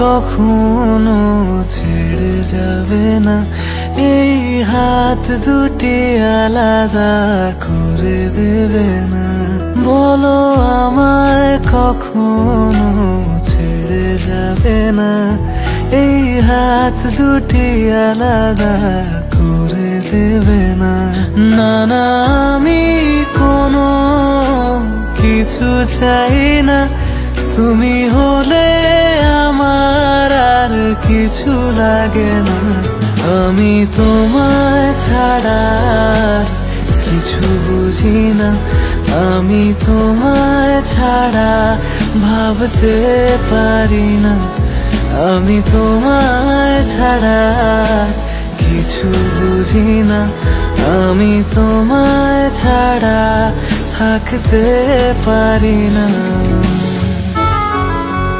কখনো ছেড়ে যাবে না। এই হাত দুটি আলাদা করে দেবে না। বলো আমায় কখনো ছেড়ে যাবে না। এই হাত দুটি আলাদা করে দেবে না। না আমি কোনো কিছু চাই না। তুমি হলে কিছু লাগে না। আমি তোমায় ছাড়া কিছু বুঝি না। আমি তোমায় ছাড়া ভাবতে পারি না। আমি তোমায় ছাড়া কিছু বুঝি না। আমি তোমায় ছাড়া থাকতে পারি না।